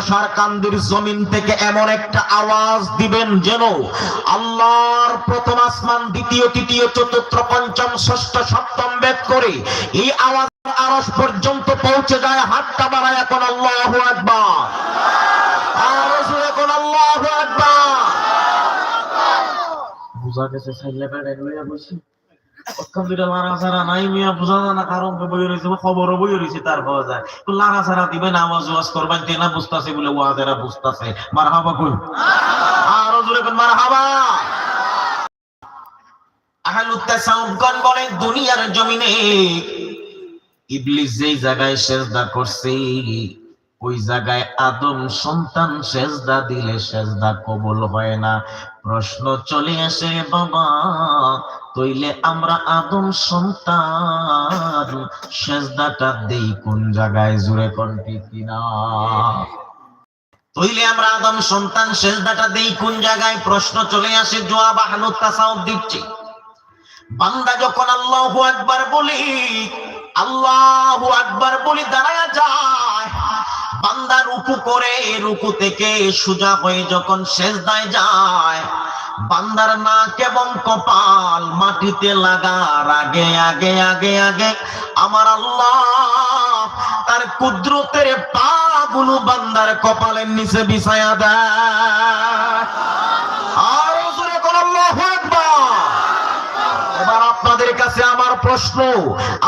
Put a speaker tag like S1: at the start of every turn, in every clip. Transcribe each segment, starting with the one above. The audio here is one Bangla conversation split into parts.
S1: সারকান্দির জমিন থেকে এমন একটা আওয়াজ দিবেন যেন আল্লাহর প্রথম আসমান, দ্বিতীয়, তৃতীয়, চতুর্থ, পঞ্চম, ষষ্ঠ, সপ্তম বেদ করে এই আওয়াজ আরস পর্যন্ত পৌঁছে যায়। হাতটা বাড়ায় এখন আল্লাহ আকবার। আরও জোরে এখন আল্লাহ আকবার। বুঝা গেছে সাইলে লইয়া বসি। দুটা লারা নাই মিয়া না কারণ বই বই তার যায়। লারা ওয়াজ করবেন তেনা বুঝতাছে বলে ওয়াজেরা বুঝতাছে। মার হাবা কই? আরও জোরে আহলুত বলেন দুনিয়ার জমিনে ইবলিস যেই জায়গায় সেজদা করছে, ওই জায়গায় আদম সন্তান সেজদা দিলে সেজদা কবুল হয় না। প্রশ্ন চলে আসে, বাবা তইলে আমরা আদম সন্তান। সেজদাটা দেই কোন জায়গায় জুড়ে কণ্ঠে কিনা? তইলে আমরা আদম সন্তান, সেজদাটা দেই কোন জায়গায়? প্রশ্ন চলে আসে, জবাব আহলুত তাসাউফ দিচ্ছি। বান্দা যখন আল্লাহু আকবার বলি, আল্লাহু আকবার বলি, দাঁড়ায়া যায় বান্দা রুকু করে রুকু থেকে সোজা হয়ে যখন সেজদায় যায়, বান্দার নাক এবং কপাল মাটিতে লাগার আগে আগে আগে আগে আমার আল্লাহ তার কুদরতের পা গুলো বান্দার কপালের নিচে বিছায়া দেয় আর জোরে কোন আল্লাহু আকবার এবার আপনাদের কাছে আমার প্রশ্ন,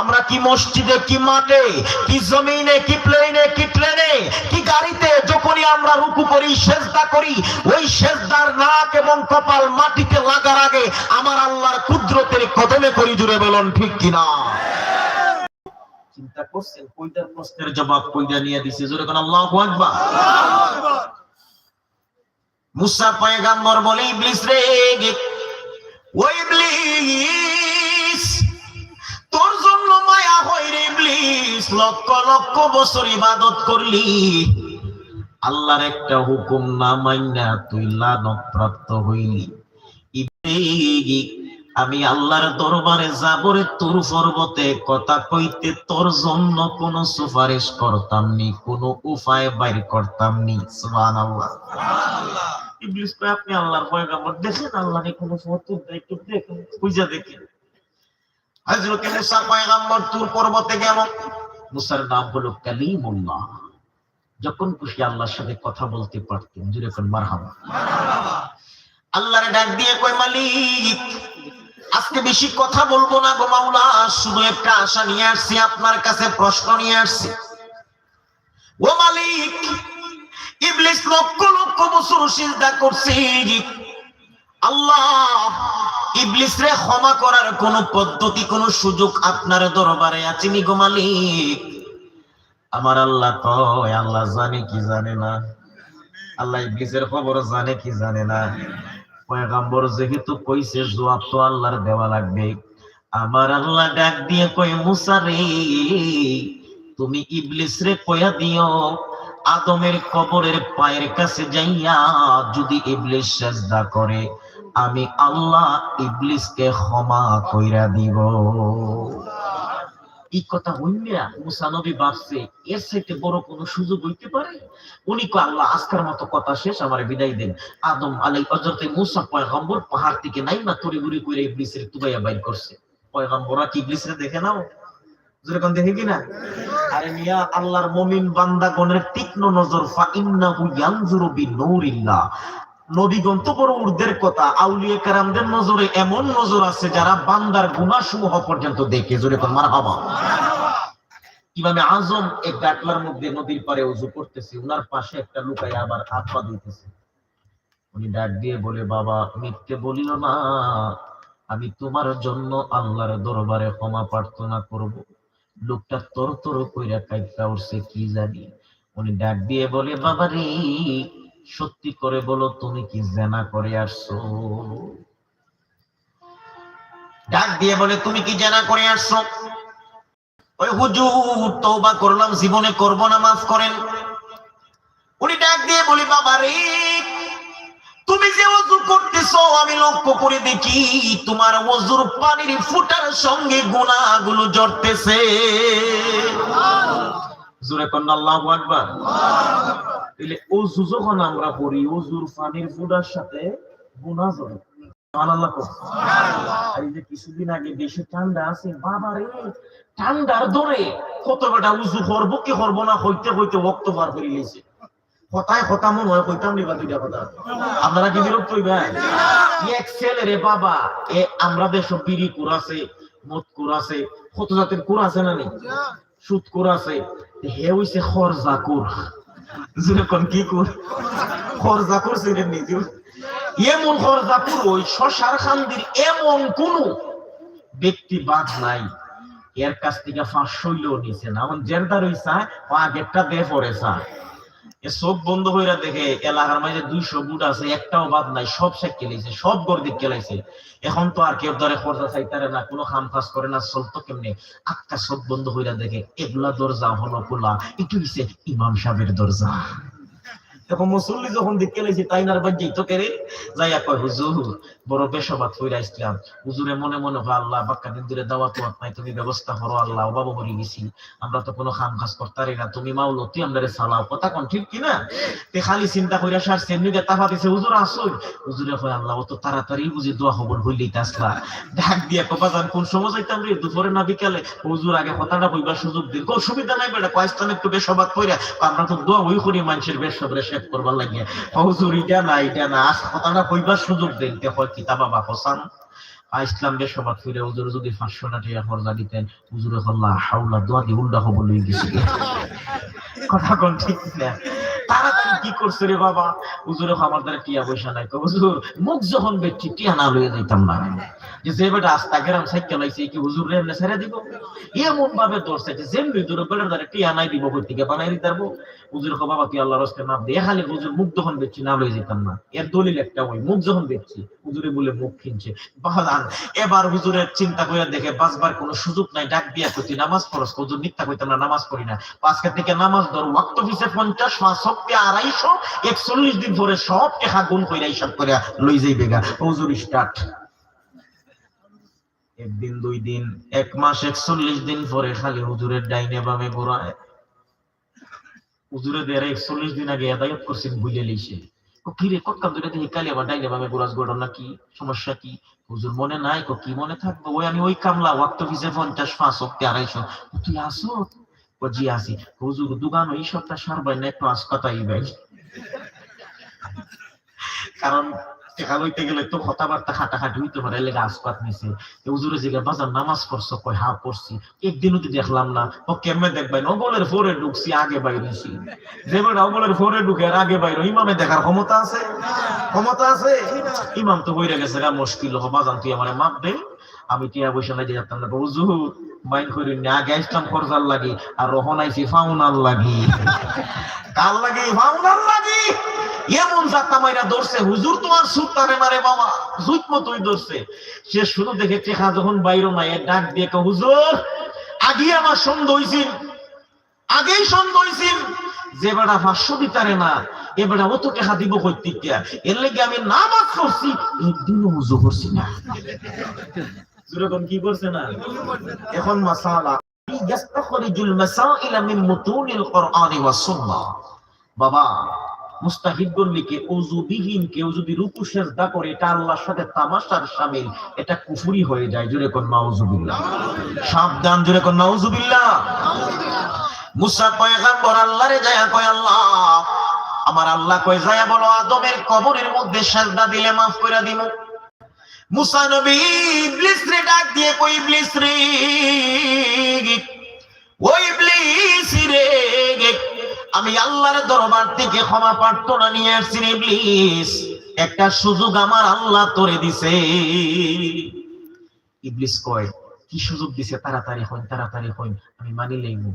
S1: আমরা কি মসজিদে, কি মাঠে, কি জমিনে, কি প্লেনে কি ট্রেনে, কি গাড়িতে যখনই আমরা রুকু করি, সেজদা করি, ওই সেজদার নাক এবং কপাল মাটিতে লাগার আগে আমার আল্লাহর কুদরতের কদমে করি জুড়ে বলুন, ঠিক কিনা? চিন্তা করছেন কইটার প্রশ্নের জবাব কইটা নিয়ে দিছে, জোরে কোন আল্লাহু আকবার? মুসা পয়গাম্বর বলে, ইবলিস রে ওই ইবলিস লক্ষ লক্ষ বছর ইবাদত করলি। আল্লাহর একটা হুকুম না মাইনা তুই লানত প্রাপ্ত হইলি আমি আল্লাহর দরবারে যাবরে তোর পর্বতে কথা কইতে তোর জন্য কোন সুপারিশ করতাম নি কোন উপায় বাইর করতাম নি সুবহানাল্লাহ। ইবলিস কয়, আপনি আল্লাহর পয়গাম্বর দেখেন, আল্লাহ নি কোন দেয় একটু দেখেন বুঝা দেখেন। হযরত মুসা পয়গাম্বর তুর পর্বতে গেল। মুসার নাম হলো কালিমুল্লাহ। যখন খুশি আল্লাহর সাথে কথা বলতে পারতেন জুড়ে কোন মারহাবা। আল্লাহরে ডাক দিয়ে কয়, মালিক, আজকে বেশি কথা বলব না গো মাওলা, শুধু একটা আশা নিয়ে আসছি, আপনার কাছে প্রশ্ন নিয়ে আসছি। ও মালিক, ইবলিস লক্ষ লক্ষ বছর সিজদা করছে। আল্লাহ ইবলিস রে ক্ষমা করার কোন পদ্ধতি, কোন সুযোগ আপনার দরবারে আছে নি গো মালিক? আমার আল্লাহ কয় আল্লাহ জানে কি জানে না। আল্লাহ ইবলিসের খবর জানে কি জানে না। পয়গাম্বর যেহেতু কইছে, জবাব তো আল্লাহর দেওয়া লাগবে। আমার আল্লাহ ডাক দিয়ে কই মুসা রে, তুমি ইবলিস রে কয়া দিও, আদমের কবরের পায়ের কাছে যাইয়া যদি ইবলিস সেজদা করে আমি আল্লাহ ইবলিসকে ক্ষমা কইরা দিব। কথা হইয়া মুসা নবী ভাবছে, এর চাইতে বড় কোন সুযোগ হইতে পারে? উনি কো আল্লাহ মতো কথা শেষ, আমার বিদায় দেন। আদম আলাই মুসা পয়গম্বর পাহাড় থেকে নাই না তরি গুড়ি কইরা ইবলিসের তুবাইয়া বাইর করছে। পয়গম্বররা কি দেখে নাও? যেরকম দেখে কিনা? আরে মিয়া, আল্লাহর মুমিন বান্দাগণের তীক্ষ্ণ নজর ফা ইন্নাহু ইয়ানজুরু বড় কথা, আউলিয়া কারামদের নজরে এমন নজর আছে যারা বান্দার পর্যন্ত দেখে। জোরে আজম এক গাটলার মধ্যে নদীর পারে উজু করতেছে, উনার পাশে একটা লুকাই আবার হাত পা দিতেছে উনি ডাক দিয়ে বলে, বাবা, মিথ্যে বলিও না। আমি তোমার জন্য আল্লাহর দরবারে ক্ষমা প্রার্থনা করব। লোকটা তর তর কইরা কাইফা উঠছে, কি জানি? উনি ডাক দিয়ে বলে বাবা রে সত্যি করে বলো তুমি কি জেনা করে আসছো? ডাক দিয়ে বলে তুমি কি জেনা করে আসছো? ওই হুজুর তওবা করলাম জীবনে করব না মাফ করেন। উনি ডাক দিয়ে বলি বাবা রে তুমি যে ওযু করতেছো আমি লক্ষ্য করে দেখি তোমার ওযুর পানির ফুটার সঙ্গে গুনাহগুলো জড়তেছে জোরে আল্লাহু আকবার। তাহলে অজু যখন আমরা করি অজুর পানির ফুডার সাথে গুণা এই যে কিছুদিন আগে দেশে ঠান্ডা আছে বাবা রে ঠান্ডার দরে কত বেটা উজু করব কি করব না হইতে হইতে বক্ত পার করে কথায় কথা মনে হয় কইতাম নিবা দুইটা কথা। আপনারা কি বিরক্ত হইবেন? এক ছেলে রে বাবা এ আমরা দেশ বিড়ি কুড়াছে মদ কুড়াছে কত জাতের কুড় আছে না নেই সুদ কুড় আছে হে হইছে খরজা কুর। যেরকম কি কর? খরজা করছে ছিলেন নিজে এমন খরজা কুর, ওই শশার খান্দির এমন কোন ব্যক্তি বাদ নাই। এর কাছ থেকে ফাঁস শৈল নিছে না। আমার জেরদার হইসা ও আগেরটা দে এ চোখ বন্ধ হইরা দেখে এলাকার মাঝে দুইশো বুট আছে, একটাও বাদ নাই, সব সে কেলাইছে সব গর্দিক কেলাইছে এখন তো আর কেউ ধরে খরচা চাইতারে না, কোনো খাম খাস করে না সব তো কেমনে? আটটা চোখ বন্ধ হইরা দেখে, এগুলা দরজা হলো খোলা হইছে ইমাম সাহেবের দরজা। এখন মুসল্লি যখন দেখতে লাইছে তাই না বাদ যাইতো কেরে যাইয়া কয়, হুজুর, বড় বেশবাদ হইরা ইসলাম। হুজুরে মনে মনে হয় আল্লাহ, বাক্কা দিন দূরে দাওয়াত তোমার নাই, তুমি ব্যবস্থা করো, আল্লাহ বাবা মরে গেছি। আমরা তো কোনো খাম কাজ করতারি না, তুমি মাওলো, তুই আমাদের সালাও। কথা কোন, ঠিক কি না তে খালি চিন্তা কইরা সার সেমনি দে তাফা দিছে, হুজুর আসুন হুজুরে কয়, আল্লাহ তো তাড়াতাড়ি বুঝি দোয়া খবর হইলেই তাসলা ডাক দিয়া কপা জান কোন সময় যাইতাম রে? দুপুরে না বিকালে? হুজুর আগে কথাটা কইবার সুযোগ দিন কোন সুবিধা নাই বেটা কয়েকজন একটু বেশবাদ কইরা আমরা তো দোয়া হই করি, মানুষের বেশবরে শেষ করবার লাগিয়া। হুজুর, এটা না এটা না। আজ কথাটা কইবার সুযোগ দেন তে হয় কিতাব বাবা হোসান ইসলাম ইসলাম বেশবাদ ফিরে হুজুর যদি পাঁচশো টাকা খরচা দিতেন হুজুরে হল্লা হাউলা দোয়া দি উল্টা হবল লই গেছিল কথা কোন ঠিক না। তারা কি করছে রে বাবা? আমার দ্বারা টিয়া পয়সা নাই হুজুর। মুখ যখন বেচছি টিয়া না লইয়া যাইতাম না। যে যে বেটা আস্তা গ্রাম সাইকেল আইছে কি হুজুর রে ছেড়ে দিব? এমন ভাবে যে বেটার দ্বারা টিয়া নাই দিব কই থেকে বানাই দিতে পারব। হুজুর কো বাবা, তুই আল্লাহর রাস্তায় হুজুর মুখ যখন না লইয়া যেতাম না। এর দলিল একটা মুখ যখন হুজুরে বলে মুখ কিনছে বাহান এবার হুজুরের চিন্তা করে দেখে বাঁচবার কোনো সুযোগ নাই, ডাক দিয়া কই নামাজ পড়স। হুজুর মিথ্যা কইতাম না, নামাজ পড়ি না। পাঁচটা থেকে নামাজ ধর, ওয়াক্ত পিছে পঞ্চাশ, পাঁচ সপ্তাহে আড়াইশো একচল্লিশ দিন ধরে সব টেকা গুণ কইরা হিসাব করে লই যাইবে গা। হুজুর স্টার্ট একদিন, দুই দিন, এক মাস, একচল্লিশ দিন পরে খালি হুজুরের ডাইনে বামে ঘোরায় হুজুরে দেড় একচল্লিশ দিন আগে আদায়ত করছেন বুঝে লিছে ও কি রে, কত দূরে দেখি কালি আবার ডাইনে বামে ঘোরাস ঘটনা কি? সমস্যা কি? হুজুর মনে নাই? কো মনে থাকব? ওই আমি ওই কামলা, ওয়াক্ত ভিজে পঞ্চাশ, পাঁচ অব্দি আড়াইশো। তুই আসো। জি আসি হুজুর সপ্তাহ সারবাই না, একটু আসকাতাই ভাই কারণ লইতে গেলে তো কথাবার্তা হাঁটাহাঁটি হইতে পারে আসপাত নিছে। জিগা বাজার নামাজ হা পড়ছি। একদিনও তো দেখলাম না। ও কেমনে দেখবাই নগলের ফোরে ঢুকছি, আগে বাইরেছি যে বেটা অগলের ফোরে ঢুকে আগে বাইরে, ইমামে দেখার ক্ষমতা আছে? ক্ষমতা আছে? ইমাম তো বইরে গেছে গা, মুশকিল, হ, বাজান, তুই আমারে মাপ দে। আমি টিয়া বসে নাই যেতাম না। হুজুর মাইন করি না আগে খরচার লাগি, আর রহন আইছি ফাউনার লাগি। কার লাগি? ফাউনার লাগি। এমন যাত্রা মাইরা হুজুর, তোমার মারে বাবা জুত মতোই সে দেখে যখন ডাক দিয়ে হুজুর আগে আমার সন্দেহ হইছিল আগেই সন্দেহ হইছিল যে বেটা পাঁচশো দিতারে না, এ বেটা অত টাকা দিব কর্তিকা এর লেগে আমি নামাজ পড়ছি, একদিনও করছি না। কি করছে না? এখন মাসালা। মাসাইল মিন মুতুনিল সুন্নাহ বাবা রুকু সেজদা করে, এটা আল্লাহর সাথে তামাশার শামিল এটা হয়ে যায় কোন সাবধান কোন মুসা কয় আল্লাহ। আমার আল্লাহ কয়, যায় বলো, আদমের কবরের মধ্যে সেজদা দিলে মাফ করে দিব মুসা নবী ডাক দিয়ে কই ইবলিস রে ওই ইবলিস রে আমি আল্লাহর দরবার থেকে ক্ষমা প্রার্থনা নিয়ে আসছি ইবলিস। একটা সুযোগ আমার আল্লাহ তোরে দিছে। ইবলিস কয়, কি সুযোগ দিছে? তাড়াতাড়ি হইন তাড়াতাড়ি হইন। আমি মানি পয়গম্বর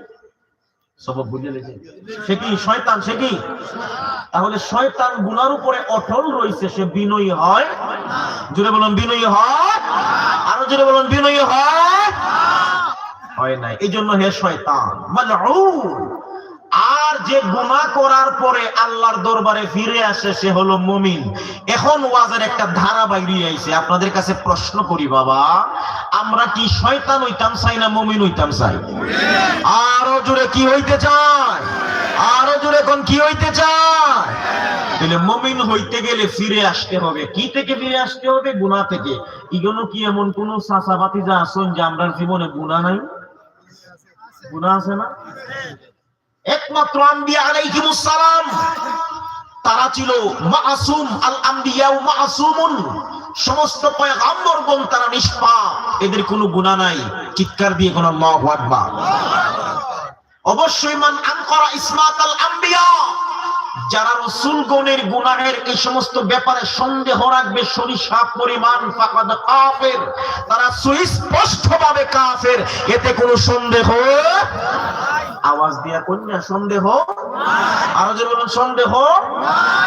S1: সবক বুঝে লেছে সে কি শয়তান? সে কি? তাহলে শয়তান গুনার উপরে অটল রয়েছে, সে বিনয়ী হয়? জুড়ে বলুন, বিনয়ী হয়? আরও জুড়ে বলুন, বিনয়ী হয়? হয় নাই। এই জন্য হে শয়তান, মালউন। আর যে গুনাহ করার পরে আল্লাহর দরবারে ফিরে আসে, সে হলো মুমিন। এখন ওয়াজের একটা ধারা বাইরে আইছে। আপনাদের কাছে প্রশ্ন করি, বাবা, আমরা কি শয়তান হইতাম চাই না মুমিন হইতাম চাই? আরও জোরে কি হইতে চায়? আরও জোরে কোন কি হইতে চায়? তাহলে মুমিন হইতে গেলে ফিরে আসতে হবে। কি থেকে ফিরে আসতে হবে? গুনাহ থেকে। ইগনো কি এমন কোন চাচাবাতি যা আসুন যে আমরা জীবনে গুনাহ নাই? গুনাহ আছে না? একমাত্র আম্বিয়া আলাইহিমুস সালাম। তারা ছিল মাসুম আল আম্বিয়া মাসুমুন। সমস্ত পয়গম্বরগণ তারা নিষ্পাপ। এদের কোনো গুনাহ নাই। চিৎকার দিয়ে কোন আল্লাহু আকবার। অবশ্যই মান আনকরা ইসমাত আল আম্বিয়া যারা রসুলগণের গুনাহের এই সমস্ত ব্যাপারে সন্দেহ রাখবে, সরিষা পরিমাণ ফাকাদ কাফের। তারা সুস্পষ্ট ভাবে কাফের। এতে কোনো সন্দেহ আওয়াজ দিয়া কন্যা সন্দেহ? আরও যে বলেন সন্দেহ?